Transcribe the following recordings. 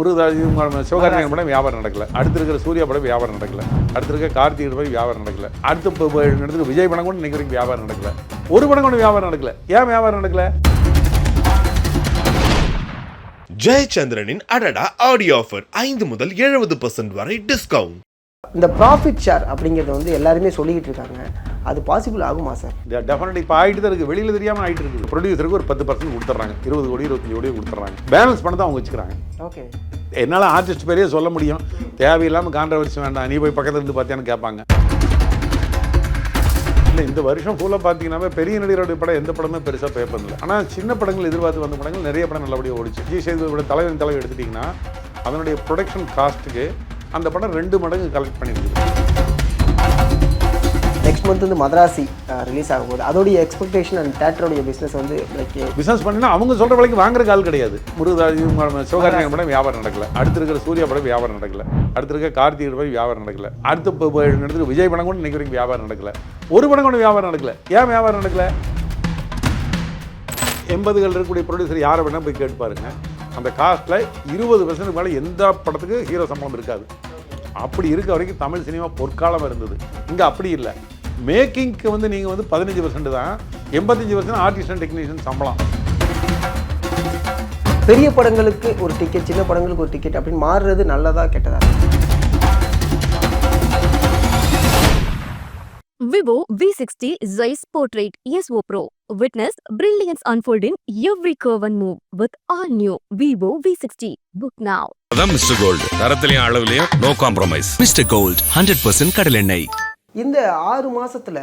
முருகதாஸ் சிவகார்த்திகேயன் படம் வியாபாரம் நடக்கல. அடுத்து இருக்கிற சூர்யா படம் வியாபாரம் நடக்கல. அடுத்து இருக்க கார்த்திகை படம் வியாபாரம் நடக்கல. அடுத்து நடந்துக்க விஜய் படம் கூட இன்னைக்கு வரைக்கும் வியாபாரம் நடக்கல. ஒரு படம் கூட வியாபாரம் நடக்கல. ஏன் வியாபாரம் நடக்கல? ஜெயச்சந்திரனின் அடடா ஆடியோ ஆஃபர் ஐந்து முதல் எழுபது பர்சன்ட் வரை டிஸ்கவுண்ட் இந்த ப்ராஃபிட் ஷேர் அப்படிங்கிறத வந்து எல்லாருமே சொல்லிக்கிட்டு இருக்காங்க. அது பாசிபிள் ஆகுமா சார் டெஃபினெட்லி இப்போ ஆகிட்டு தான் இருக்குது வெளியில் தெரியாமல் ஆகிட்டு இருக்குது ப்ரொடியூசருக்கு ஒரு பத்து பர்சன்ட் கொடுத்துட்றாங்க. இருபது கோடி இருபத்தஞ்சு கோடி கொடுத்துட்றாங்க. பேலன்ஸ் பண்ண தான் அவங்க வச்சுக்கிறாங்க. ஓகே என்னால் ஆர்டிஸ்ட் பேரே சொல்ல முடியும். தேவையில்லாமல் கான்ட்ரவர்சி வேண்டாம். நீ போய் பக்கத்தில் இருந்து பார்த்தியான்னு கேட்பாங்க. இல்லை இந்த வருஷம் ஃபுல்லாக பார்த்தீங்கன்னா பெரிய நடிகருடைய படம் எந்த படமே பெருசாக பே பண்ணல. ஆனால் சின்ன படங்கள் எதிர்பார்த்து வந்த படங்கள் நிறைய படம் நல்லபடியாக ஓடிச்சு. ஜி சேதுவோட தலைவன் தலைவர் எடுத்துட்டிங்கன்னா அதனுடைய ப்ரொடக்ஷன் காஸ்ட்டுக்கு அந்த படம் ரெண்டு மடங்கு கலெக்ட் பண்ணியிருக்குது. மந்த் வந்து மதராசி ரிலீஸ் ஆக போகுது அதோடைய எக்ஸ்பெக்டேஷன் அண்ட் தேட்டருடைய பிஸ்னஸ் வந்து லைக் பிஸ்னஸ் பண்ணினா அவங்க சொல்கிற விலைக்கு வாங்குற கால் கிடையாது. முருகதாஜி சிவகார்த்திகேயன் படம் வியாபாரம் நடக்கல. அடுத்து இருக்கிற சூர்யா படம் வியாபாரம் நடக்கல. அடுத்து இருக்க கார்த்திகை படம் வியாபாரம் நடக்கல. அடுத்து இப்போ விஜய் படம் கூட இன்னைக்கு வரைக்கும் வியாபாரம் நடக்கல. ஒரு படம் கூட வியாபாரம் நடக்கல. ஏன் வியாபாரம் நடக்கல? எண்பதுகள் இருக்கக்கூடிய ப்ரொடியூசர் யாரை வேணால் போய் கேட்டு பாருங்க. அந்த காஸ்ட்டில் இருபது பர்சன்ட் மேலே எந்த படத்துக்கு ஹீரோ சம்பளம் இருக்காது. அப்படி இருக்க வரைக்கும் தமிழ் சினிமா பொற்காலம் இருந்தது. இங்கே அப்படி இல்லை. மேக்கிங்க்கு வந்து நீங்கள் வந்து பதினஞ்சு பர்சன்ட் தான் எண்பத்தஞ்சு பர்சன்ட் ஆர்டிஸ்ட் அண்ட் டெக்னீஷியன் சம்பளம் பெரிய படங்களுக்கு ஒரு டிக்கெட் சின்ன படங்களுக்கு ஒரு டிக்கெட் அப்படின்னு மாறுறது நல்லதா கெட்டதா Vivo V60 Zeiss Portrait ESO Pro. Witness brilliance unfold in every curve and move with all new Vivo V60. Book now. அதான் மிஸ்டர் கோல்டு தரத்திலையும் அளவுலையும் no compromise mister gold hundred percent கடலெண்ணெய் இந்த ஆறு மாசத்துல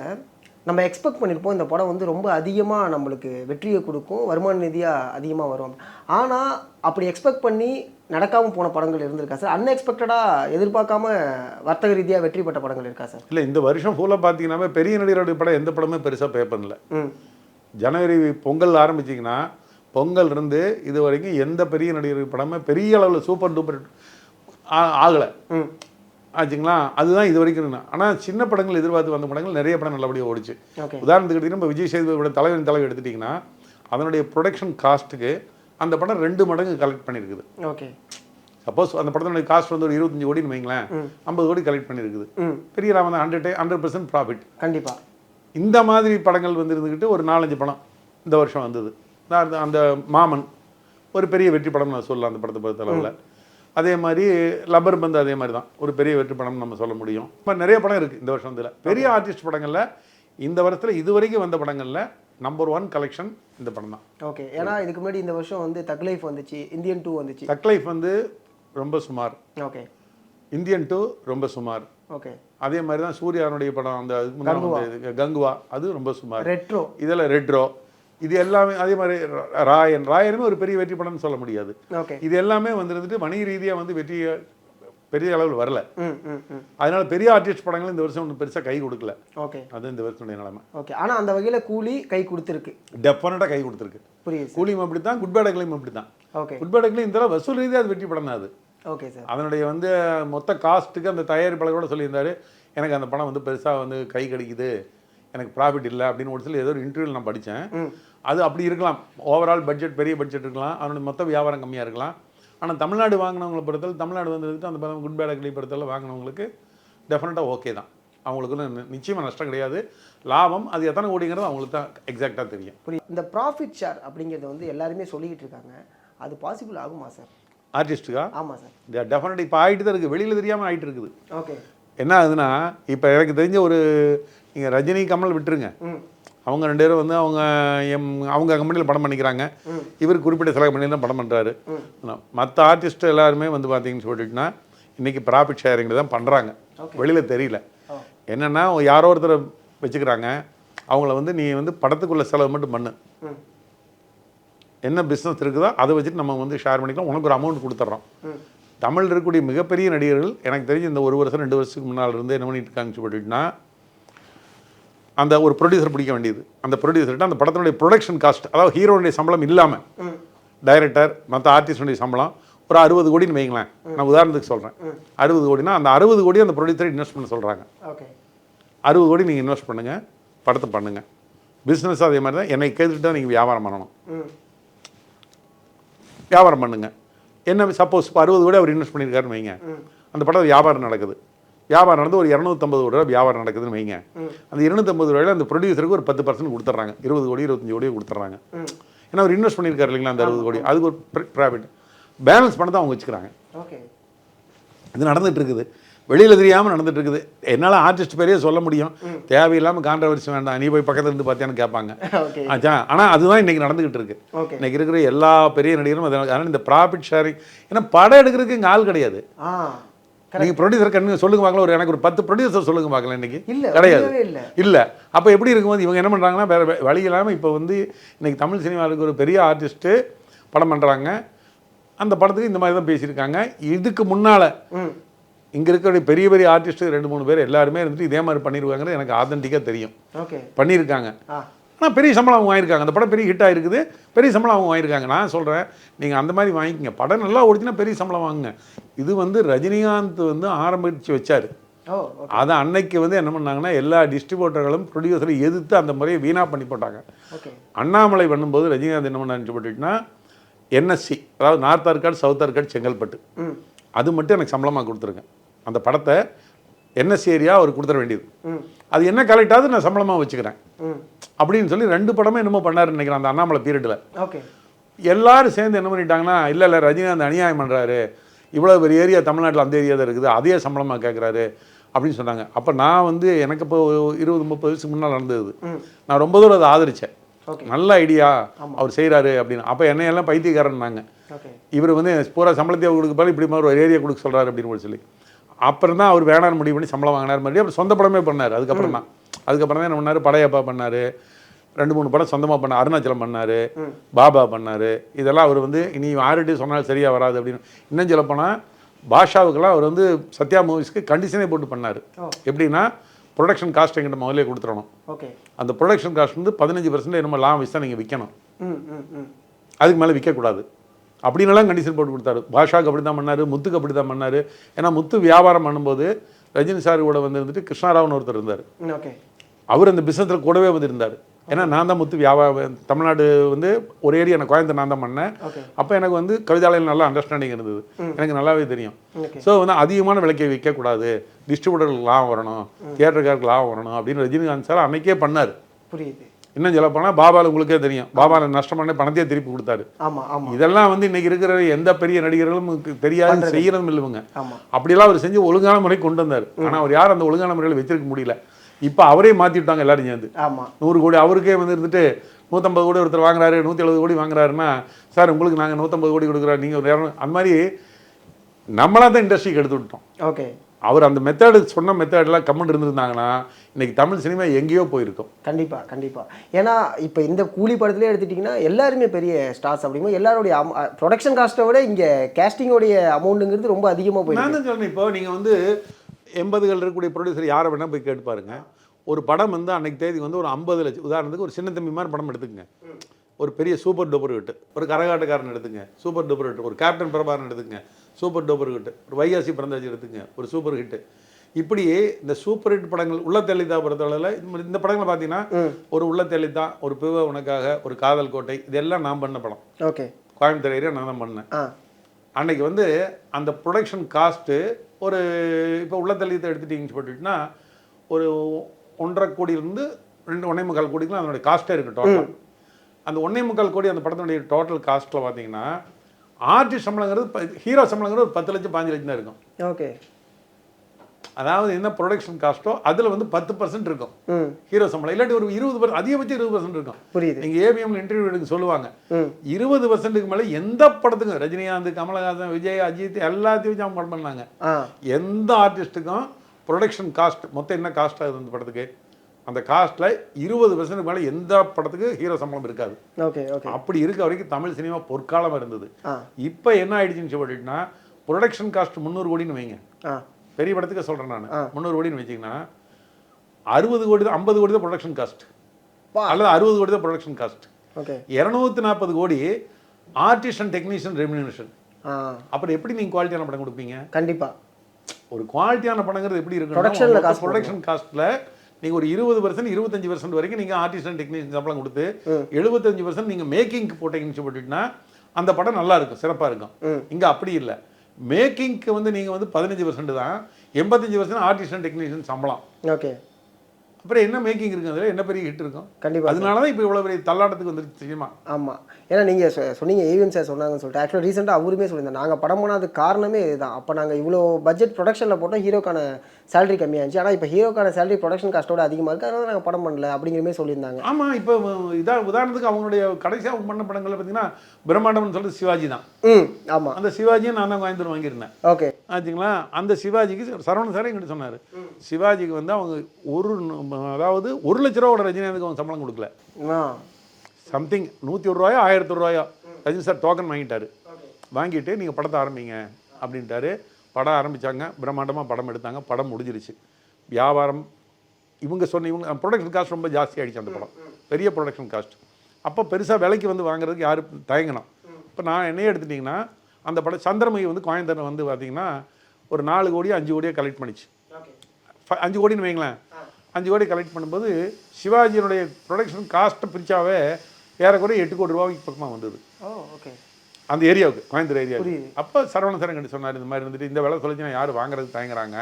நம்ம எக்ஸ்பெக்ட் பண்ணியிருப்போம் இந்த படம் வந்து ரொம்ப அதிகமாக நம்மளுக்கு வெற்றியை கொடுக்கும் வருமான நிதியாக அதிகமாக வரும். ஆனால் அப்படி எக்ஸ்பெக்ட் பண்ணி நடக்காமல் போன படங்கள் இருந்திருக்கா சார்? அன்எக்ஸ்பெக்டடாக எதிர்பார்க்காம வர்த்தக ரீதியாக வெற்றி பெற்ற படங்கள் இருக்கா சார்? இல்லை இந்த வருஷம் ஃபுல்லாக பார்த்தீங்கன்னா பெரிய நடிகருடைய படம் எந்த படமே பெருசாக பே பண்ணல. ம். ஜனவரி பொங்கல் ஆரம்பிச்சிங்கன்னா பொங்கல் இருந்து இது வரைக்கும் எந்த பெரிய நடிகர் படமே பெரிய அளவில் சூப்பர் டூப்பர் ஆகலை. ம். ஆச்சுங்களா? அதுதான் இது வரைக்கும் ஆனால் சின்ன படங்கள் எதிர்பார்த்து வந்த படங்கள் நிறைய படம் நல்லபடியாக ஓடிச்சு. உதாரணத்துக்கு இப்போ விஜய் சேதுபதியோட தலைவன் தலைவர் எடுத்துட்டிங்கன்னா அதனுடைய ப்ரொடக்ஷன் காஸ்ட்டுக்கு அந்த படம் ரெண்டு மடங்கு கலெக்ட் பண்ணியிருக்குது ஓகே. சப்போஸ் அந்த படத்தினுடைய காஸ்ட் வந்து ஒரு இருபத்தஞ்சு கோடின்னு வைங்களேன். ஐம்பது கோடி கலெக்ட் பண்ணியிருக்குது பெரிய Raman hundred hundred percent profit கண்டிப்பாக இந்த மாதிரி படங்கள் வந்து இருந்துக்கிட்டு ஒரு நாலஞ்சு படம் இந்த வருஷம் வந்தது. நான் அந்த- அந்த மாமன் ஒரு பெரிய வெற்றி படம் நான் சொல்லலாம் அந்த படத்தை பொறுத்த அளவில் அதே மாதிரி லப்பர் பந்து அதே மாதிரி தான். ஒரு பெரிய வெற்றி படம் நம்ம சொல்ல முடியும். இப்போ நிறைய படம் இருக்குது இந்த வருஷம் இதில். பெரிய ஆர்டிஸ்ட் படங்களில் இந்த வருஷத்தில் இது வரைக்கும் வந்த படங்களில் நம்பர் ஒன் கலெக்ஷன் இந்த படம் தான். ஓகே. ஏன்னா இதுக்கு முன்னாடி இந்த வருஷம் வந்து தக் லைஃப் வந்துச்சு இந்தியன் டூ வந்துச்சு. தக் லைஃப் வந்து ரொம்ப சுமார். ஓகே. இந்தியன் டூ ரொம்ப சுமார். ஓகே. அதே மாதிரி தான் சூர்யானுடைய படம் அந்த கங்குவா. அது ரொம்ப சுமார். ரெட்ரோ இதில் ரெட்ரோ இது எல்லாமே அதே மாதிரி ராயன். ராயனுமே ஒரு பெரிய வெற்றி படம்னு சொல்ல முடியாது. ஓகே. இது எல்லாமே வந்து இருந்துட்டு வணிக ரீதியாக வந்து வெற்றி பெரிய அளவில் வரல. அதனால பெரிய ஆர்டிஸ்ட் படங்கள் இந்த வருஷம் ஒன்றும் பெருசாக கை கொடுக்கல. ஓகே. அது இந்த வருஷத்துடைய நிலைமை. ஓகே. ஆனால் அந்த வகையில் கூலி கை கொடுத்துருக்கு. டெஃபினட்டாக கை கொடுத்துருக்கு. புரியுது கூலியும் அப்படி தான் குட் பேடக்லையும் அப்படி தான் ஓகே. குட் பேடக்லையும் இந்த தடவை வசூல் ரீதியாக அது வெற்றி படம் தான் அது. ஓகே சார் அதனுடைய வந்து மொத்த காஸ்ட்டுக்கு அந்த தயாரிப்பாளர் கூட சொல்லியிருந்தாரு எனக்கு அந்த படம் வந்து பெருசாக வந்து கை கிடைக்குது எனக்கு ப்ராஃபிட் இல்லை அப்படின்னு ஒரு சில ஏதோ ஒரு இன்டர்வியூவில் நான் படித்தேன். அது அப்படி இருக்கலாம். ஓவரால் பட்ஜெட் பெரிய பட்ஜெட் இருக்கலாம். அதனுடைய மொத்த வியாபாரம் கம்மியாக இருக்கலாம். ஆனால் தமிழ்நாடு வாங்கினவங்களை பொறுத்தவரை தமிழ்நாடு வந்துட்டு அந்த குட் பேட் அக்லி பொறுத்தவரை வாங்கினவங்களுக்கு டெஃபினட்டாக ஓகே தான். அவங்களுக்கு நிச்சயமாக நஷ்டம் கிடையாது. லாபம் அது எத்தனை கோடிங்கிறது அவங்களுக்கு தான் எக்ஸாக்டாக தெரியும். இந்த ப்ராஃபிட் ஷேர் அப்படிங்கிறத வந்து எல்லாருமே சொல்லிக்கிட்டு இருக்காங்க. அது பாசிபிள் ஆகுமா சார் ஆர்டிஸ்ட்டுக்கா ஆமாம் சார் டெஃபினட் இப்போ ஆகிட்டு தான் இருக்குது வெளியில் தெரியாமல் ஆகிட்டு இருக்குது. ஓகே என்ன ஆகுதுன்னா இப்போ எனக்கு தெரிஞ்ச ஒரு நீங்கள் ரஜினி கமல் விட்டுருங்க. அவங்க ரெண்டு பேரும் வந்து அவங்க எம் அவங்க கம்பெனியில் படம் பண்ணிக்கிறாங்க. இவர் குறிப்பிட்ட சில கம்பெனியில் தான் படம் பண்ணுறாரு மற்ற ஆர்டிஸ்ட் எல்லாருமே வந்து பார்த்தீங்கன்னு சொல்லிட்டுனா இன்றைக்கி ப்ராஃபிட் ஷேரிங் தான் பண்ணுறாங்க வெளியில் தெரியல. என்னென்னா யாரோ ஒருத்தரை வச்சுக்கிறாங்க. அவங்கள வந்து நீ வந்து படத்துக்குள்ள செலவு மட்டும் பண்ணு. என்ன பிஸ்னஸ் இருக்குதோ அதை வச்சுட்டு நம்ம வந்து ஷேர் பண்ணிக்கலாம். உனக்கு ஒரு அமௌண்ட் கொடுத்துட்றோம் தமிழ் இருக்கக்கூடிய மிகப்பெரிய நடிகர்கள் எனக்கு தெரிஞ்சு இந்த ஒரு வருஷம் ரெண்டு வருஷத்துக்கு முன்னால் இருந்து என்ன பண்ணிட்டு இருக்காங்கன்னு சொல்லிட்டுனா அந்த ஒரு ப்ரொடியூசர் பிடிக்க வேண்டியது. அந்த ப்ரொடியூசர்கிட்ட அந்த படத்தினுடைய ப்ரொடக்ஷன் காஸ்ட் அதாவது ஹீரோனுடைய சம்பளம் இல்லாமல் டைரக்டர் மற்ற ஆர்டிஸ்டுடைய சம்பளம் ஒரு அறுபது கோடின்னு வைங்களேன். நான் உதாரணத்துக்கு சொல்கிறேன் அறுபது கோடினா அந்த அறுபது கோடி அந்த ப்ரொடியூசரை இன்வெஸ்ட் பண்ண சொல்கிறாங்க ஓகே. அறுபது கோடி நீங்கள் இன்வெஸ்ட் பண்ணுங்கள் படத்தை பண்ணுங்கள் பிஸ்னஸ் அதே மாதிரி தான் என்னை கேட்டுட்டு தான் நீங்கள் வியாபாரம் பண்ணணும். வியாபாரம் பண்ணுங்க. என்ன சப்போஸ் இப்போ அறுபது கோடி அவர் இன்வெஸ்ட் பண்ணியிருக்காருன்னு வைங்க. அந்த படம் வியாபாரம் நடக்குது. வியாபாரம் நடந்து ஒரு இரநூத்தம்பது கோடி ரூபா வியாபாரம் நடக்குதுன்னு வைங்க. அந்த இருநூத்தம்பது ரூபாயில அந்த ப்ரொடியூசருக்கு ஒரு பத்து பர்சன்ட் கொடுத்துட்றாங்க. இருபது கோடி இருபத்தஞ்சு கோடி கொடுத்துட்றாங்க. ஏன்னா அவர் இன்வெஸ்ட் பண்ணியிருக்காரு இல்லைங்களா அந்த அறுபது கோடி? அதுக்கு ஒரு ப்ராஃபிட் பேலன்ஸ் பண்ண தான் அவங்க வச்சுக்கிறாங்க. ஓகே இது நடந்துட்டு இருக்குது. வெளியில் தெரியாமல் நடந்துட்டு இருக்குது என்னால் ஆர்டிஸ்ட் பேரையே சொல்ல முடியும். தேவையில்லாமல் கான்ட்ரவர்சி வேண்டாம். நீ போய் பக்கத்துல இருந்து பார்த்தியான்னு கேட்பாங்க. ஆச்சா? ஆனால் அதுதான் இன்னைக்கு நடந்துகிட்டு இருக்கு ஓகே இன்னைக்கு இருக்கிற எல்லா பெரிய நடிகரும் அதனால இந்த ப்ராஃபிட் ஷேரிங் ஏன்னா படம் எடுக்கிறதுக்கு இங்கே ஆள் கிடையாது. ஆ நீங்க ப்ரொடியூசர் கண்ணு சொல்லுங்க பார்க்கலாம் ஒரு எனக்கு ஒரு பத்து ப்ரொடியூசர் சொல்லுங்க பார்க்கலாம் இன்னைக்கு. இல்ல, கிடையாது. இல்ல. அப்போ எப்படி இருக்கும்போது இவங்க என்ன பண்றாங்கன்னா வேற வழி இல்லாமல் இப்போ வந்து இன்னைக்கு தமிழ் சினிமாவுக்கு ஒரு பெரிய ஆர்டிஸ்ட்டு படம் பண்றாங்க. அந்த படத்துக்கு இந்த மாதிரி தான் பேசியிருக்காங்க. இதுக்கு முன்னால இங்க இருக்கிற பெரிய பெரிய ஆர்டிஸ்ட்டு ரெண்டு மூணு பேர் எல்லாருமே இருந்துட்டு இதே மாதிரி பண்ணியிருக்காங்கிறது எனக்கு ஆத்தென்டிக்காக தெரியும். ஓகே பண்ணியிருக்காங்க ஆனால் பெரிய சம்பளம் அவங்க வாங்கியிருக்காங்க. அந்த படம் பெரிய ஹிட் ஆயிருக்குது. பெரிய சம்பளம் அவங்க வாங்கியிருக்காங்க. நான் சொல்கிறேன் நீங்கள் அந்த மாதிரி வாங்கிக்கங்க. படம் நல்லா ஓடிச்சுன்னா பெரிய சம்பளம் வாங்குங்க. இது வந்து ரஜினிகாந்த் வந்து ஆரம்பித்து வச்சார். அதை அன்னைக்கு வந்து என்ன பண்ணாங்கன்னா எல்லா டிஸ்ட்ரிபியூட்டர்களும் ப்ரொடியூசரை எதிர்த்து அந்த முறையை வீணாக பண்ணி போட்டாங்க. அண்ணாமலை பண்ணும்போது ரஜினிகாந்த் என்ன பண்ணான்னு போட்டுட்டுனா என்எஸ்சி அதாவது நார்த் ஆர்காடு சவுத் ஆர்காடு செங்கல்பட்டு. அது மட்டும் எனக்கு சம்பளமாக கொடுத்துருங்க. அந்த படத்தை என்எஸ்சி ஏரியா அவர் கொடுத்துட வேண்டியது. அது என்ன கலெக்ட் ஆகுது நான் சம்பளமாக வச்சுக்கிறேன். அப்படின்னு சொல்லி ரெண்டு படமே என்னமோ பண்ணாருன்னு நினைக்கிறேன் அந்த அண்ணாமலை பீரியடில் ஓகே. எல்லாரும் சேர்ந்து என்ன பண்ணிட்டாங்கன்னா இல்லை இல்லை ரஜினிகாந்த் அநியாயம் பண்ணுறாரு இவ்வளோ பெரிய ஏரியா தமிழ்நாட்டில் அந்த ஏரியா தான் இருக்குது. அதே சம்பளமாக கேட்குறாரு அப்படின்னு சொன்னாங்க. அப்போ நான் வந்து எனக்கு இப்போ இருபது முப்பது வயசுக்கு முன்னால் நடந்தது. நான் ரொம்ப தூரம் அதை ஆதரித்தேன் நல்ல ஐடியா அவர் செய்கிறாரு அப்படின்னு. அப்போ என்னையெல்லாம் பைத்தியக்காரன்னாங்க. இவர் வந்து பூரா சம்பளத்தை கொடுக்க போல இப்படி மாதிரி ஒரு ஏரியா கொடுக்க சொல்கிறாரு அப்படின்னு சொல்லி. அப்புறம் தான் அவர் வேணான்னு முடிவு பண்ணி சம்பளம் வாங்கினார். மறுபடியும் அப்புறம் சொந்த படமே பண்ணார். அதுக்கப்புறம் தான். அதுக்கப்புறம் தான் என்ன பண்ணார்? படையப்பா பண்ணார். ரெண்டு மூணு படம் சொந்தமாக பண்ண அருணாச்சலம் பண்ணார். பாபா பண்ணார். இதெல்லாம் அவர் வந்து இனி யார்கிட்ட சொன்னாலும் சரியாக வராது அப்படின்னு. இன்னும் சொல்லப்போனால் பாஷாவுக்கெல்லாம் அவர் வந்து சத்யா மூவிஸ்க்கு கண்டிஷனே போட்டு பண்ணார். எப்படின்னா ப்ரொடக்ஷன் காஸ்ட் எங்கிட்ட முதல்ல கொடுத்துடணும். அந்த ப்ரொடக்ஷன் காஸ்ட் வந்து பதினஞ்சு பர்சன்ட் என்னமோ லாபம் வச்சு தான் நீங்கள் விற்கணும் அதுக்கு மேலே விற்கக்கூடாது அப்படின்னலாம் கண்டிஷன் போட்டு கொடுத்தாரு. பாஷாக்கு அப்படி தான் பண்ணார் முத்துக்கு அப்படி தான் பண்ணார். ஏன்னா முத்து வியாபாரம் பண்ணும்போது ரஜினி சார் கூட வந்து இருந்துட்டு கிருஷ்ணாராவ்னு ஒருத்தர் இருந்தார். அவர் அந்த பிஸ்னஸில் கூடவே வந்து இருந்தார். ஏன்னா நான் தான் முத்து வியாபாரம் தமிழ்நாடு வந்து ஒரு ஏரியா எனக்கு கோயம்புத்தூர் நான் தான் பண்ணேன். அப்போ எனக்கு வந்து கவிதாலயம் நல்ல அண்டர்ஸ்டாண்டிங் இருந்தது. எனக்கு நல்லாவே தெரியும். ஸோ வந்து அதிகமான விலைக்கு விற்கக்கூடாது. டிஸ்ட்ரிபியூட்டருக்கு லாபம் வரணும். தியேட்டருக்காருக்கு லாபம் வரணும் அப்படின்னு ரஜினிகாந்த் சார் அன்னைக்கே பண்ணார். புரியுது. இன்னும் சொல்ல போனால் பாபாவில் உங்களுக்கே தெரியும். பாபால நஷ்டம் பண்ண பணத்தையே திருப்பி கொடுத்தாரு. இதெல்லாம் வந்து இன்னைக்கு இருக்கிற எந்த பெரிய நடிகர்களும் தெரியாது செய்யறதும் இல்லைங்க ஆமா. அப்படியெல்லாம் அவர் செஞ்சு ஒழுங்கான முறை கொண்டு வந்தார். ஆனா அவர் யாரும் அந்த ஒழுங்கான முறையில் வச்சிருக்க முடியல. இப்போ அவரே மாத்தி விட்டாங்க எல்லாரும் சேர்ந்து. நூறு கோடி அவருக்கே வந்து இருந்துட்டு நூற்றம்பது கோடி ஒருத்தர் வாங்குறாரு நூற்றி எழுபது கோடி வாங்குறாருன்னா சார் உங்களுக்கு நாங்கள் நூற்றம்பது கோடி கொடுக்குறோம். நீங்கள் அந்த மாதிரி நம்மளா தான் இண்டஸ்ட்ரிக்கு எடுத்து விட்டோம் ஓகே. அவர் அந்த மெத்தடு சொன்ன மெத்தட்லாம் கம்மன் இருந்திருந்தாங்கன்னா இன்னைக்கு தமிழ் சினிமா எங்கேயோ போயிருக்கும். கண்டிப்பா கண்டிப்பா. ஏன்னா இப்போ இந்த கூலி படத்துலேயே எடுத்துட்டிங்கன்னா எல்லாருமே பெரிய ஸ்டார்ஸ் அப்படிங்கும்போது எல்லாருடைய ப்ரொடக்ஷன் காஸ்ட்டை விட இங்கே கேஸ்டிங்கோடைய அமௌண்ட்டுங்கிறது ரொம்ப அதிகமாக நான் போயிருக்கு தான் சொல்றேன் இப்போ நீங்கள் வந்து எண்பதுகள் இருக்கக்கூடிய ப்ரொடியூசர் யாரை வேணால் போய் கேட்டு பாருங்க. ஒரு படம் வந்து அன்னைக்கு தேதி வந்து ஒரு ஐம்பது லட்சம் உதாரணத்துக்கு ஒரு சின்ன தம்பி மாதிரி படம் எடுத்துக்கங்க. ஒரு பெரிய சூப்பர் டூப்பர் ஹிட் ஒரு கரகாட்டக்காரன் எடுத்துங்க. சூப்பர் டூப்பர் ஹிட் ஒரு கேப்டன் பிரபாகரன் எடுத்துங்க சூப்பர் டூப்பர் ஹிட் ஒரு வைகாசி பிறந்தாச்சி எடுத்துங்க ஒரு சூப்பர் ஹிட் இப்படி இந்த சூப்பர் ஹிட் படங்கள் உள்ள தெளிதா பொறுத்தளவில் இந்த- படங்களை பார்த்தீங்கன்னா ஒரு உள்ள தெளிதா ஒரு பிவ உனக்காக ஒரு காதல் கோட்டை இதெல்லாம் நான் பண்ண படம். ஓகே. கோயம்புத்தூர் ஏரியா நான் தான் பண்ணேன். அன்னைக்கு வந்து அந்த ப்ரொடக்ஷன் காஸ்ட்டு ஒரு இப்போ உள்ள தள்ளியத்தை எடுத்துட்டீங்கன்னு சொல்லிட்டுனா ஒரு ஒன்றரை கோடியிலேருந்து ரெண்டு ஒன்றே முக்கால் கோடிக்குலாம் அதனுடைய காஸ்ட்டே இருக்குது டோட்டல் அந்த ஒன்றே முக்கால் கோடி அந்த படத்தினுடைய டோட்டல் காஸ்ட்டில் பார்த்தீங்கன்னா ஆர்டிஸ்ட் சம்பளங்கிறது ஹீரோ சம்பளங்கிறது ஒரு பத்து லட்சம் பாஞ்சு லட்சம் தான் இருக்கும். ஓகே. அதாவது என்ன ப்ரொடக்ஷன் காஸ்ட்டோ அதில் வந்து பத்து பர்சன்ட் இருக்கும். ஹீரோ சம்பளம். இல்லாட்டி ஒரு இருபது பர்சன்ட் அதிகபட்சம் இருபது பர்சன்ட் இருக்கும். புரியுது. நீங்கள் ஏபிஎம்ல இன்டர்வியூ எடுக்க சொல்லுவாங்க. இருபது பர்சன்ட்டுக்கு மேலே எந்த படத்துக்கும் ரஜினிகாந்த் கமலஹாசன் விஜய் அஜித் எல்லாத்தையும் வச்சு அவங்க படம் பண்ணாங்க. எந்த ஆர்டிஸ்ட்டுக்கும் ப்ரொடக்ஷன் காஸ்ட் மொத்தம் என்ன காஸ்ட் ஆகுது அந்த படத்துக்கு? அந்த காஸ்ட்டில் இருபது பர்சன்ட் மேலே எந்த படத்துக்கு ஹீரோ சம்பளம் இருக்காது. ஓகே ஓகே அப்படி இருக்க வரைக்கும் தமிழ் சினிமா பொற்காலம் இருந்தது. இப்போ என்ன ஆயிடுச்சுன்னு சொல்லிட்டுனா ப்ரொடக்ஷன் காஸ்ட் முந்நூறு கோடின்னு வைங்க. பெரிய படத்துக்கு சொல்கிறேன் நான். முந்நூறு கோடின்னு வச்சிங்கன்னா அறுபது கோடி தான் ஐம்பது கோடி தான் ப்ரொடக்ஷன் காஸ்ட். அல்லது அறுபது கோடி தான் ப்ரொடக்ஷன் காஸ்ட் இரநூத்தி நாற்பது கோடி ஆர்டிஸ்ட் அண்ட் டெக்னீஷியன் ரெமினேஷன் அப்புறம் எப்படி நீங்கள் குவாலிட்டியான படம் கொடுப்பீங்க? கண்டிப்பா. ஒரு குவாலிட்டியான படங்கிறது எப்படி Productionல இருக்கு காசு ப்ரொடக்ஷன் காஸ்ட்ல நீங்க ஒரு இருபது பர்சன்ட் இருபத்தஞ்சு பர்சன்ட் வரைக்கும் நீங்க ஆர்டிஸ்ட் அண்ட் டெக்னீஷியன் சம்பளம் கொடுத்து எழுபத்தஞ்சு பர்சன்ட் நீங்க மேக்கிங்க்கு போட்டீங்கன்னு சொல்லிட்டுனா அந்த படம் நல்லா இருக்கும் சிறப்பாக இருக்கும். இங்கே அப்படி இல்லை. மேக்கிங்க்கு வந்து நீங்கள் வந்து பதினஞ்சு பர்சன்ட் தான் எண்பத்தஞ்சு பர்சன்ட் ஆர்டிஸ்ட் அண்ட் டெக்னீஷியன் சம்பளம். ஓகே. அப்புறம் என்ன மேக்கிங் இருக்கு அதில்? என்ன பெரிய ஹிட் இருக்கும்? கண்டிப்பா. அதனால தான் இப்போ இவ்வளோ பெரிய தள்ளாட்டத்துக்கு வந்துருச்சு சினிமா ஆமாம் ஏன்னா நீங்கள் சொன்னீங்க ஏவிஎம் சார் சொன்னாங்கன்னு சொல்லிட்டு. ஆக்சுவலாக ரீசெண்டாக அவருமே சொல்லியிருந்தாங்க நாங்கள் படம் பண்ணாததுக்கு காரணமே இதுதான். அப்போ நாங்கள் இவ்வளோ பட்ஜெட் ப்ரொடக்ஷனில் போட்டோம் ஹீரோக்கான சேலரி கம்மியாச்சு. ஆனால் இப்போ ஹீரோக்கான சேலரி ப்ரொடக்ஷன் காஸ்ட்டோட அதிகமாக இருக்குது அதனால நாங்கள் படம் பண்ணல அப்படிங்கிற மாதிரி சொல்லியிருந்தாங்க. ஆமாம் இப்போ இதா உதாரணத்துக்கு அவங்களுடைய கடைசியாக அவங்க பண்ண படங்கள்ல பார்த்தீங்கன்னா பிரம்மாண்டம்னு சொல்லிட்டு சிவாஜி தான். ம் ஆமாம் அந்த சிவாஜியை நான் தான் கோயம்புத்தூர் வாங்கியிருந்தேன். ஓகே. ஆச்சுங்களா? அந்த சிவாஜிக்கு சரவணன் சார் எங்கிட்ட சொன்னார். சிவாஜிக்கு வந்து அவங்க ஒரு அதாவது ஒரு லட்ச ரூபாவோட ரஜினிகாந்துக்கு அவங்க சம்பளம் கொடுக்கல. ஆ. சம்திங் நூற்றி ஒரு ரூபாயோ ஆயிரத்தி ஒரு ரூபாயோ. ரஜினி சார் டோக்கன் வாங்கிட்டாரு. வாங்கிட்டு நீங்கள் படத்தை ஆரம்பிங்க அப்படின்ட்டாரு. படம் ஆரம்பித்தாங்க பிரம்மாண்டமாக படம் எடுத்தாங்க படம் முடிஞ்சிருச்சு. வியாபாரம் இவங்க சொன்ன இவங்க ப்ரொடக்ஷன் காஸ்ட் ரொம்ப ஜாஸ்தி ஆயிடுச்சு அந்த படம். பெரிய ப்ரொடக்ஷன் காஸ்ட் அப்போ பெருசாக விலைக்கு வந்து வாங்குறதுக்கு யாரும் தயங்கணும் இப்போ நான் என்னையே எடுத்துட்டிங்கன்னா அந்த படம் சந்திரமுகி வந்து கோயம்புத்தூர் வந்து பார்த்தீங்கன்னா ஒரு நாலு கோடி அஞ்சு கோடியாக கலெக்ட் பண்ணிச்சு. ஃப- அஞ்சு கோடின்னு வைங்களேன். அஞ்சு கோடி கலெக்ட் பண்ணும்போது சிவாஜியினுடைய ப்ரொடக்ஷன் காஸ்ட்டை பிரிச்சாவே ஏறக்குறைய எட்டு கோடி ரூபாய்க்கு பக்கமாக வந்தது. ஓ ஓகே அந்த ஏரியாவுக்கு கோயம்புத்தூர் ஏரியா புரியுது. அப்போ சரவண சார் என்கிட்ட சொன்னார் இந்த மாதிரி இருந்துட்டு இந்த வேலை சொல்லிச்சுன்னா யார் வாங்குறதுக்கு தயங்குறாங்க?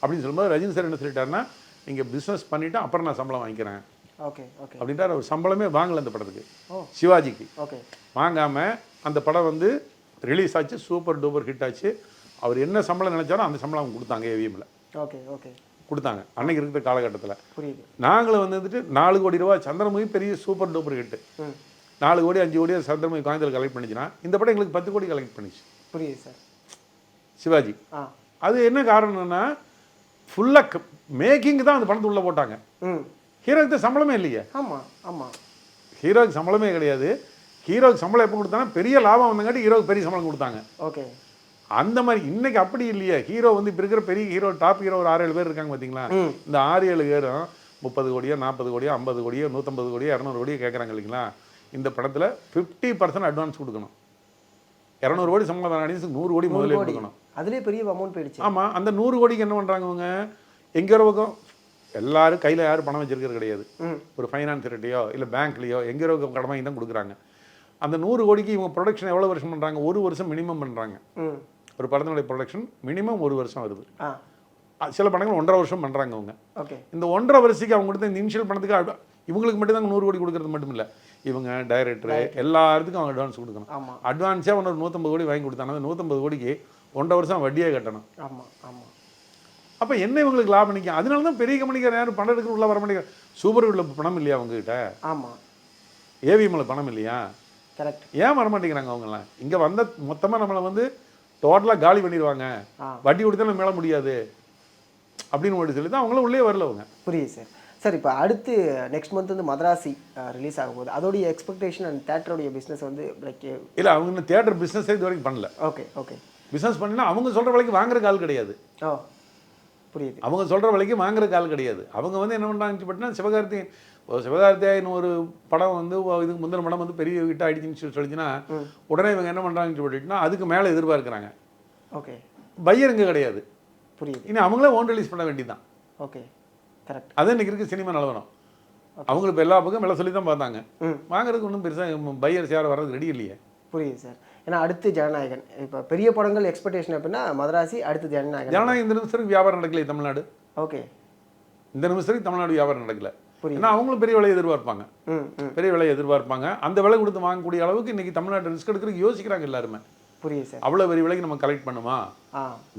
அப்படின்னு சொல்லும்போது ரஜினி சார் என்ன சொல்லிட்டாருன்னா நீங்கள் பிஸ்னஸ் பண்ணிவிட்டு அப்புறம் நான் சம்பளம் வாங்கிக்கிறேன். Okay okay. அப்படின்ட்டு அவர் சம்பளமே வாங்கல அந்த படத்துக்கு சிவாஜிக்கு. ஓகே. வாங்காமல் அந்த படம் வந்து ரிலீஸ் ஆச்சு சூப்பர் டூப்பர் ஹிட் ஆச்சு. அவர் என்ன சம்பளம் நினைச்சாரோ அந்த சம்பளம் அவங்க கொடுத்தாங்க ஏவிஎம்ல ஓகே ஓகே. கொடுத்தாங்க அன்னைக்கு இருக்கிற காலகட்டத்தில். புரியுது. நாங்களும் வந்துட்டு நாலு கோடி ரூபா சந்திரமுகி பெரிய சூப்பர் டூப்பர் ஹிட்டு நாலு கோடி அஞ்சு கோடி சந்திரமுகி கோயம்புத்தூர் கலெக்ட் பண்ணிச்சுன்னா இந்த படம் எங்களுக்கு பத்து கோடி கலெக்ட் பண்ணிச்சு. புரியுது சார். சிவாஜி. அது என்ன காரணம்னா ஃபுல்லாக மேக்கிங் தான் அந்த படத்தை உள்ளே போட்டாங்க. ஹீரோக்கு தான் சம்பளமே இல்லையே. ஆமாம் ஆமாம் ஹீரோக்கு சம்பளமே கிடையாது. ஹீரோக்கு சம்பளம் எப்போ கொடுத்தாங்கன்னா பெரிய லாபம் வந்தங்காட்டி ஹீரோக்கு பெரிய சம்பளம் கொடுத்தாங்க. ஓகே. அந்த மாதிரி இன்னைக்கு அப்படி இல்லையே. ஹீரோ வந்து இப்போ இருக்கிற பெரிய ஹீரோ டாப் ஹீரோ ஒரு ஆறு ஏழு பேர் இருக்காங்க பார்த்தீங்களா இந்த ஆறு ஏழு பேரும் முப்பது கோடியோ நாற்பது கோடியோ ஐம்பது கோடியோ நூற்றம்பது கோடியோ இரநூறு கோடியோ கேட்குறாங்க இல்லைங்களா? இந்த படத்தில் ஃபிஃப்டி பர்சன்ட் அட்வான்ஸ் கொடுக்கணும். இரநூறு கோடி சம்பளம் வேணாடி நூறு கோடி முதல்ல கோடி. கொடுக்கணும். அதுலேயே பெரிய அமௌண்ட் போயிடுச்சு. ஆமாம் அந்த நூறு கோடிக்கு என்ன பண்ணுறாங்க அவங்க எங்கே ஒரு பக்கம் எல்லாரும் கையில் யாரும் பணம் வச்சிருக்கிறது கிடையாது. ஒரு ஃபைனான்ஸ்கிட்டயோ இல்லை பேங்க்லேயோ எங்கே இருக்க கடன் வாங்கி தான் கொடுக்குறாங்க. அந்த நூறு கோடிக்கு இவங்க ப்ரொடக்ஷன் எவ்வளோ வருஷம் பண்ணுறாங்க ஒரு வருஷம் மினிமம் பண்ணுறாங்க ஒரு படத்தினுடைய ப்ரொடக்ஷன் மினிமம் ஒரு வருஷம் வருது. சில படங்கள் ஒன்றரை வருஷம் பண்ணுறாங்க அவங்க ஓகே. இந்த ஒன்றரை வருஷத்துக்கு அவங்க கொடுத்த இந்த இனிஷியல் பணத்துக்கு இவங்களுக்கு மட்டும் தான் நூறு கோடி கொடுக்கறது மட்டும் இல்லை இவங்க டைரக்டரு எல்லாத்துக்கும் அவங்க அட்வான்ஸ் கொடுக்கணும். ஒன்று ஒரு நூற்றம்பது கோடி வாங்கி கொடுத்தாங்க அந்த நூற்றம்பது கோடிக்கு ஒன்றரை வருஷம் வட்டியே கட்டணும். ஆமாம் ஆமாம் அப்போ என்ன இவங்களுக்கு லாபம் நிற்கும் அதனால தான் பெரிய கம்பெனிக்கார யாரும் பணம் எடுக்கிற உள்ள வர மாட்டேங்கிறாங்க சூப்பர் உள்ள பணம் இல்லையா அவங்ககிட்ட? ஆமாம் ஏவிஎம்ல பணம் இல்லையா? கரெக்ட் ஏன் வர மாட்டேங்கிறாங்க அவங்கெல்லாம்? இங்கே வந்த மொத்தமாக நம்மளை வந்து டோட்டலாக காலி பண்ணிடுவாங்க. வட்டி கொடுத்தா நம்ம மேல முடியாது. அப்படின்னு சொல்லி தான் அவங்களும் உள்ளே வரல அவங்க. புரியுது சார் சார் இப்போ அடுத்து நெக்ஸ்ட் மந்த் வந்து மதராசி ரிலீஸ் ஆகும் போது அதோடைய எக்ஸ்பெக்டேஷன் அண்ட் தேட்டருடைய பிஸ்னஸ் வந்து லைக் இல்லை அவங்க இன்னும் தியேட்டர் பிஸ்னஸே இது வரைக்கும் பண்ணல. ஓகே ஓகே பிஸ்னஸ் பண்ணினா அவங்க சொல்கிற விலைக்கு வாங்குற ஆள் கிடையாது. ஓ புரியுது. அவங்க சொல்கிற விலைக்கு வாங்குற ஆள் கிடையாது. அவங்க வந்து என்ன பண்ணுறாங்க பார்த்தீங்கன்னா சிவகார்த்தி ஒரு சிவகார்த்தியாயன் ஒரு படம் வந்து இதுக்கு முந்தின படம் வந்து பெரிய ஹிட் ஆயிடுச்சுன்னு சொல்லி சொல்லிச்சுன்னா உடனே இவங்க என்ன பண்ணுறாங்கன்னு சொல்லிட்டுனா அதுக்கு மேலே எதிர்பார்க்குறாங்க. ஓகே பையர் இங்கே கிடையாது. புரியுது. இனி அவங்களே ஓன் ரிலீஸ் பண்ண வேண்டியதுதான். ஓகே கரெக்ட் அது இருக்க சினிமா நிலவரம். அவங்களுக்கு இப்போ எல்லா பக்கம் விலை சொல்லி தான் பார்த்தாங்க. வாங்குறதுக்கு ஒன்றும் பெருசாக பையர்ஸ் யாரும் வர்றதுக்கு ரெடி இல்லையே. புரியுது சார் ஏன்னா அடுத்து ஜனநாயகன். இப்போ பெரிய படங்கள் எக்ஸ்பெக்டேஷன் அப்படின்னா மதராசி அடுத்து ஜனநாயகன். ஜனநாயகம் இந்த நிமிஷத்துக்கு வியாபாரம் நடக்கல தமிழ்நாடு. ஓகே. இந்த நிமிஷத்துக்கு தமிழ்நாடு வியாபாரம் நடக்கல. ஏன்னா அவங்களும் பெரிய விலையை எதிர்பார்ப்பாங்க. பெரிய விலையை எதிர்பார்ப்பாங்க. அந்த விலை கொடுத்து வாங்கக்கூடிய அளவுக்கு இன்னைக்கு தமிழ்நாட்டு ரிஸ்க் எடுக்கிறதுக்கு யோசிக்கிறாங்க எல்லாருமே. புரியுது சார். அவ்வளோ பெரிய விலைக்கு நம்ம கலெக்ட் பண்ணுமா?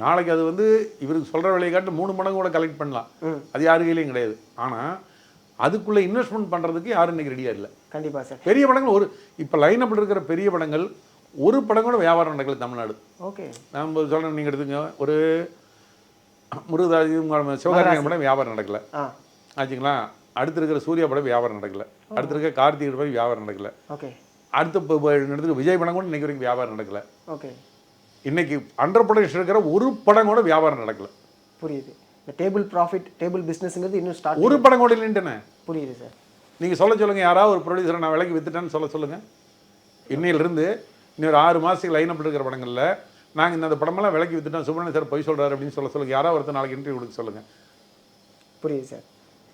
நாளைக்கு அது வந்து இவருக்கு சொல்கிற விலையை காட்டு மூணு மடங்கு கூட கலெக்ட் பண்ணலாம். அது யாரு கையிலையும் கிடையாது. ஆனால் அதுக்குள்ளே இன்வெஸ்ட்மெண்ட் பண்ணுறதுக்கு யாரும் இன்னைக்கு ரெடியாக இல்லை. கண்டிப்பாக சார். பெரிய படங்கள் ஒரு இப்போ லைனப்பில் இருக்கிற பெரிய படங்கள் ஒரு படம் கூட வியாபாரம் நடக்கல தமிழ்நாடு. ஓகே. நம்ம சொல்கிறேன் நீங்கள் எடுத்துங்க ஒரு முருகதாஜி சிவகார்த்திகேயன் படம் வியாபாரம் நடக்கல. ஆச்சுங்களா? அடுத்து இருக்கிற சூர்யா படம் வியாபாரம் நடக்கல. அடுத்து இருக்க கார்த்திகை படம் வியாபாரம் நடக்கல. ஓகே. அடுத்து எடுத்துக்க விஜய் படம் கூட இன்னைக்கு வரைக்கும் வியாபாரம் நடக்கல. ஓகே. இன்னைக்கு அண்டர் ப்ரொடக்ஷன் இருக்கிற ஒரு படம் கூட வியாபாரம் நடக்கல. புரியுது. இந்த டேபிள் ப்ராஃபிட் டேபிள் பிஸ்னஸ்ங்கிறது இன்னும் ஸ்டார்ட் ஒரு படம் கூட இல்லைன்ட்டுனே புரியுது சார். நீங்கள் சொல்ல சொல்லுங்கள் யாராவது ஒரு ப்ரொடியூசரை நான் விலைக்கு வித்துட்டேன்னு சொல்ல சொல்லுங்கள் இன்னையிலிருந்து இன்னொரு ஆறு மாதத்துக்கு லைன் அப் இருக்கிற படங்களில் நாங்கள் இந்த படமெல்லாம் விலைக்கு வித்துட்டோம் சுப்பிரமணிய சார் பொய் சொல்கிறாரு அப்படின்னு சொல்ல சொல்லுங்கள் யாராவது ஒருத்தர் நாளைக்கு இன்டர்வியூ கொடுக்க சொல்லுங்கள் புரியுது சார்.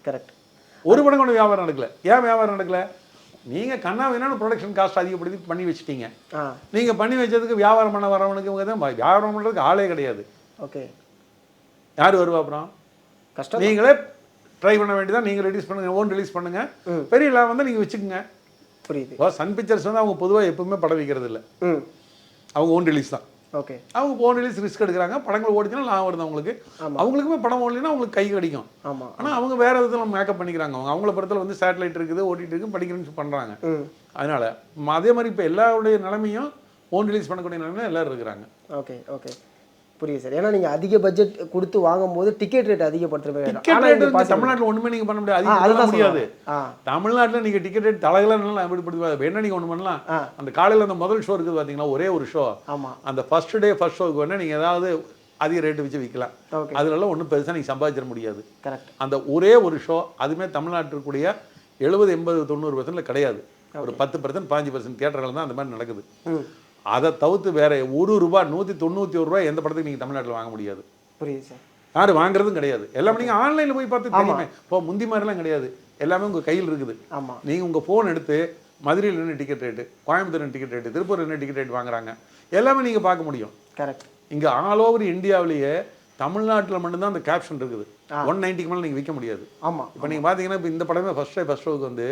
கரெக்ட் ஒரு படம் கூட வியாபாரம் நடக்கல. ஏன் வியாபாரம் நடக்கல? நீங்கள் கண்ணா வேணாலும் ப்ரொடக்ஷன் காஸ்ட் அதிகப்படுத்தி பண்ணி வச்சிட்டீங்க. நீங்கள் பண்ணி வச்சதுக்கு வியாபாரம் பண்ண வரவனுக்கு இவங்க தான் வியாபாரம் பண்ணுறதுக்கு ஆளே கிடையாது. ஓகே. யார் வருவா அப்புறம்? கஷ்டம் நீங்களே ட்ரை பண்ண வேண்டியதான் நீங்கள் ரிலீஸ் பண்ணுங்க ஓன் ரிலீஸ் பண்ணுங்க. பெரிய லாபம் வந்து நீங்கள் வச்சுக்கோங்க. புரியுது. சன் பிக்சர்ஸ் வந்து அவங்க பொதுவாக எப்பவுமே படம் வைக்கிறது இல்லை அவங்க ஓன் ரிலீஸ் தான். ஓகே. அவங்க ஓன் ரிலீஸ் ரிஸ்க் எடுக்கிறாங்க. படங்கள் ஓடிச்சுன்னா லாபம் வருது அவங்களுக்கு. அவங்களுக்குமே படம் ஓடலைன்னா அவங்களுக்கு கை கிடைக்கும். ஆமாம் ஆனால் அவங்க வேற விதத்தில் மேக்கப் பண்ணிக்கிறாங்க. அவங்க அவங்கள பொறுத்தல வந்து சேட்டலைட் இருக்குது ஓடிட்டு இருக்கு படிக்கிறேன்னு பண்ணுறாங்க அதனால அதே மாதிரி இப்போ எல்லாருடைய நிலைமையும் ஓன் ரிலீஸ் பண்ணக்கூடிய நிலைமையில எல்லாரும் இருக்கிறாங்க. Okay okay. புரியுது சார். ஏன்னா நீங்கள் அதிக பட்ஜெட் கொடுத்து வாங்கும்போது டிக்கெட் ரேட் அதிகப்படுத்துறது ரேட் தமிழ்நாட்டில் ஒண்ணுமே நீங்க பண்ண முடியாது. பண்ண முடியாது. தமிழ்நாட்டுல நீங்க டிக்கெட் ரேட் தலைகளாக எப்படி நீங்க பண்ணலாம். அந்த காலையில அந்த முதல் ஷோ இருக்குது பாத்தீங்களா? ஒரே ஒரு ஷோ ஆமாம் அந்த ஃபர்ஸ்ட் டே ஃபர்ஸ்ட் ஷோக்கு வேணா நீங்க ஏதாவது அதிக ரேட்டு வச்சு விற்கலாம் அதுலலாம் ஒண்ணும் பெருசா நீங்க சம்பாதிச்சிட முடியாது. கரெக்ட் அந்த ஒரே ஒரு ஷோ அதுமே தமிழ்நாட்டுக்குரிய எழுபது எண்பது தொண்ணூறு பர்சன்ட்ல கிடையாது. ஒரு பத்து பர்சன்ட் பாஞ்சு பர்சன்ட் தியேட்டர்கள் தான் அந்த மாதிரி நடக்குது. அதை தவிர்த்து வேற ஒரு ரூபாய் நூற்றி தொண்ணூற்றி ஒரு ரூபாய் எந்த படத்துக்கு நீங்கள் தமிழ்நாட்டில் வாங்க முடியாது. புரியுது சார். யாரு வாங்குறதும் கிடையாது. எல்லாமே நீங்கள் ஆன்லைனில் போய் பார்த்து தெரியுமே. இப்போ முந்தி மாதிரிலாம் கிடையாது. எல்லாமே உங்கள் கையில் இருக்குது. ஆமாம் நீங்கள் உங்கள் ஃபோன் எடுத்து மதுரையில் என்ன டிக்கெட் ரேட்டு கோயம்புத்தூர் என்ன டிக்கெட் ரேட்டு திருப்பூர் என்ன டிக்கெட் ரேட் வாங்குறாங்க. எல்லாமே நீங்கள் பார்க்க முடியும். கரெக்ட் இங்கே ஆல் ஓவர் இந்தியாவிலேயே தமிழ்நாட்டில் மட்டும்தான் அந்த கேப்ஷன் இருக்குது. ஒன் நைன்ட்டிக்கு மேலே நீங்கள் விற்க முடியாது. ஆமாம் இப்போ நீங்கள் பார்த்தீங்கன்னா இப்போ இந்த படமே ஃபர்ஸ்ட் டே ஃபர்ஸ்ட் ஷோக்கு வந்து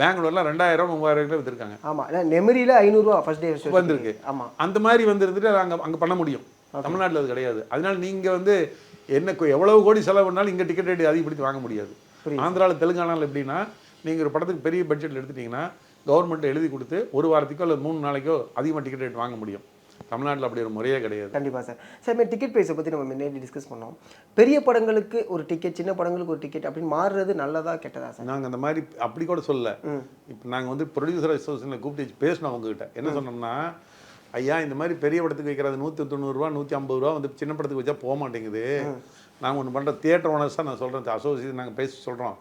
பெங்களூர்ல ரெண்டாயிரம் மூவாயிரம் கிலோ விற்றுருக்காங்க ஆமாம் நெமரியில் ஐநூறுரூவா ஃபர்ஸ்ட் டே வந்திருக்கு. ஆமாம் அந்த மாதிரி வந்து இருந்துட்டு அங்கே அங்கே பண்ண முடியும். தமிழ்நாட்டில் அது கிடையாது. அதனால நீங்கள் வந்து என்ன எவ்வளவு கோடி செலவு பண்ணாலும் இங்கே டிக்கெட் ரேட் அதிகப்படுத்தி வாங்க முடியாது. ஆந்திராவில் தெலுங்கானாவில் எப்படின்னா நீங்கள் ஒரு படத்துக்கு பெரிய பட்ஜெட்டில் எடுத்துட்டீங்கன்னா கவர்மெண்ட் எழுதி கொடுத்து ஒரு வாரத்துக்கோ அல்லது மூணு நாளைக்கோ அதிகமாக டிக்கெட் ரேட் வாங்க முடியும். தமிழ்நாட்டில் அப்படி ஒரு முறையே கிடையாது. கண்டிப்பாக சார். சார் மாதிரி டிக்கெட் ப்ரைஸை பற்றி நம்ம முன்னாடி டிஸ்கஸ் பண்ணோம். பெரிய படங்களுக்கு ஒரு டிக்கெட் சின்ன படங்களுக்கு ஒரு டிக்கெட் அப்படின்னு மாறுறது நல்லதா கெட்டதா சார்? நாங்கள் அந்த மாதிரி அப்படி கூட சொல்லல. இப்போ நாங்கள் வந்து ப்ரொடியூசர் அசோசியேஷனில் கூப்பிட்டு பேசினோம் அவங்ககிட்ட. என்ன சொன்னோம்னா ஐயா இந்த மாதிரி பெரிய படத்துக்கு வைக்கிறது நூற்றி தொண்ணூறுரூவா நூற்றி ஐம்பது ரூபா வந்து சின்ன படத்துக்கு வச்சா போக மாட்டேங்குது. நாங்கள் ஒன்று பண்ணுற தியேட்டர் ஓனர்ஸாக நான் சொல்கிறேன் அசோசியேஷன் நாங்கள் பேசி சொல்கிறோம்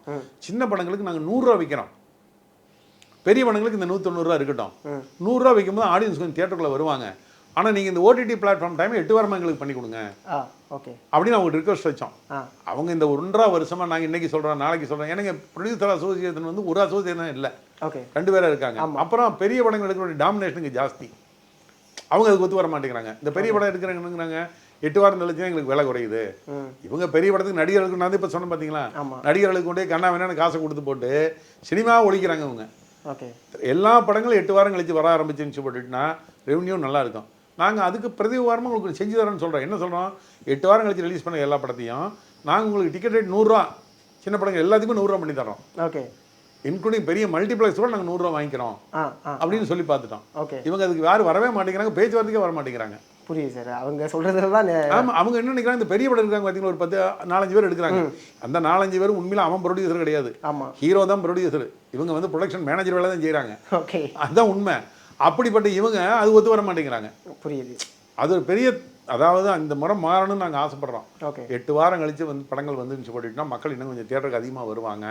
சின்ன படங்களுக்கு நாங்கள் நூறுரூவா விற்கிறோம் பெரிய படங்களுக்கு இந்த நூற்றொண்ணூறுரூவா இருக்கட்டும். நூறுரூவா விற்கும்போது ஆடியன்ஸ் கொஞ்சம் தியேட்டருக்குள்ளே வருவாங்க. ஆனால் நீங்கள் இந்த ஓடிடி பிளாட்ஃபார்ம் டைம் எட்டு வாரமாக எங்களுக்கு பண்ணி கொடுங்க. ஓகே அப்படின்னு அவங்க ரிக்வஸ்ட் வச்சோம். அவங்க இந்த ஒன்றரை வருஷமா நாங்கள் இன்னைக்கு சொல்கிறோம் நாளைக்கு சொல்கிறோம் எனக்கு ப்ரொடியூசர் அசோசியேஷன் வந்து ஒரு அசோசியேஷன் இல்லை. ஓகே ரெண்டு பேரா இருக்காங்க. அப்புறம் பெரிய படங்கள் எடுக்கிற டாமினேஷனுக்கு ஜாஸ்தி. அவங்க அதுக்கு ஒத்து வர மாட்டேங்கிறாங்க. இந்த பெரிய படம் எடுக்கிறவங்க எட்டு வாரம் கழிச்சு எங்களுக்கு விலை குறையுது. இவங்க பெரிய படத்துக்கு நடிகர்களுக்கு நான் இப்போ சொன்னேன் பார்த்தீங்களா. நடிகர்களுக்கு கொண்டே கண்ணா வேணான்னு காசை கொடுத்து போட்டு சினிமா ஒழிக்கிறாங்க அவங்க ஓகே எல்லா படங்களும் எட்டு வாரம் கழிச்சு வர ஆரம்பிச்சுன்னு போட்டுட்டுனா ரெவன்யூ நல்லா இருக்கும். நாங்கள் அதுக்கு பிரதி வாரமாக உங்களுக்கு செஞ்சு தரோம்னு சொல்கிறோம் என்ன சொல்கிறோம் எட்டு வாரம் கழிச்சு ரிலீஸ் பண்ண எல்லா படத்தையும் நாங்கள் உங்களுக்கு டிக்கெட் ரேட் நூறுரூவா சின்ன படங்கள் எல்லாத்துக்குமே நூறுரூவா பண்ணி தரோம் ஓகே இன்க்ளூடிங் பெரிய மல்டிப்ளெக்ஸ் கூட நாங்கள் நூறுரூவா வாங்கிக்கிறோம். அப்படின்னு சொல்லி பார்த்துட்டோம். ஓகே இவங்க அதுக்கு யாரும் வரவே மாட்டேங்கிறாங்க பேச்சுவார்த்தைக்கே வர மாட்டேங்கிறாங்க. புரியுது சார் அவங்க சொல்கிறதுல தான் நே- ஆமா அவங்க என்ன நினைக்கிறாங்க இந்த பெரிய படம் இருக்காங்க பார்த்தீங்களா ஒரு பத்து நாலஞ்சு பேர் எடுக்கிறாங்க. அந்த நாலஞ்சு பேர் உண்மையில அவன் ப்ரொடியூசர் கிடையாது. ஆமா. ஹீரோ தான் ப்ரொடியூசர் இவங்க வந்து ப்ரொடக்ஷன் மேனேஜர் வேலை தான் செய்கிறாங்க ஓகே அதுதான் உண்மை. அப்படிப்பட்ட இவங்க அது ஒத்து வர மாட்டேங்கிறாங்க. புரியுது. அது ஒரு பெரிய அதாவது அந்த முறை மாறணும்னு நாங்கள் ஆசைப்படுறோம். ஓகே. எட்டு வாரம் கழிச்சு வந்து படங்கள் வந்துருந்துச்சு போட்டுட்டுனா மக்கள் இன்னும் கொஞ்சம் தியேட்டருக்கு அதிகமாக வருவாங்க.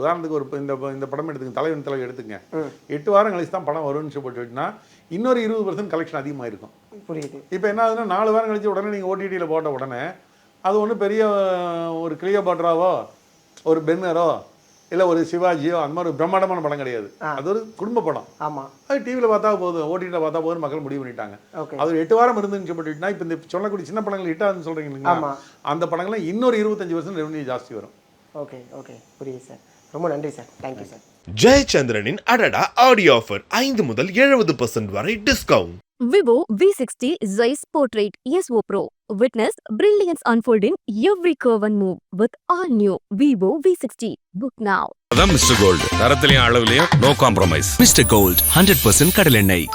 உதாரணத்துக்கு ஒரு இந்த இந்த படம் எடுத்துங்க தலைவன் தலைவர் எடுத்துங்க. எட்டு வாரம் கழிச்சு தான் படம் வரும்னு போட்டுட்டுனா இன்னொரு இருபது பர்சன்ட் கலெக்ஷன் அதிகமாக இருக்கும். புரியுது. இப்போ என்ன ஆகுதுன்னா நாலு வாரம் கழிச்சு உடனே நீங்கள் ஓடிடியில் போட்ட உடனே அது ஒன்றும் பெரிய ஒரு கிளியோபாட்ராவோ ஒரு பென்னரோ இல்லை ஒரு சிவாஜியோ அந்த மாதிரி ஒரு பிரம்மாண்டமான படம் கிடையாது. அது ஒரு குடும்ப படம். ஆமாம் அது டிவியில் பார்த்தா போதும் ஓடிடியில் பார்த்தா போதும் மக்கள் முடிவு பண்ணிட்டாங்க. ஓகே. அது ஒரு எட்டு வாரம் இருந்துன்னு சொல்லிட்டுனா இப்போ இந்த சொல்லக்கூடிய சின்ன படங்கள் ஹிட் ஆகுதுன்னு சொல்கிறீங்க. அந்த படங்கள்லாம் இன்னொரு இருபத்தஞ்சு வருஷம் ரெவன்யூ ஜாஸ்தி வரும். Okay okay. புரியுது சார். ரொம்ப நன்றி சார். தேங்க்யூ சார் ஜெயச்சந்திரனின் அடடா ஆடியோ ஆஃபர் ஐந்து முதல் எழுபது பர்சன்ட் வரை discount Vivo V sixty Zeiss portrait so pro witness brilliance unfolding every curve and move with all new Vivo V sixty book now அதான் mister gold தரத்திலையும் அளவுலையும் no compromise mister gold hundred percent கடலெண்ணெய்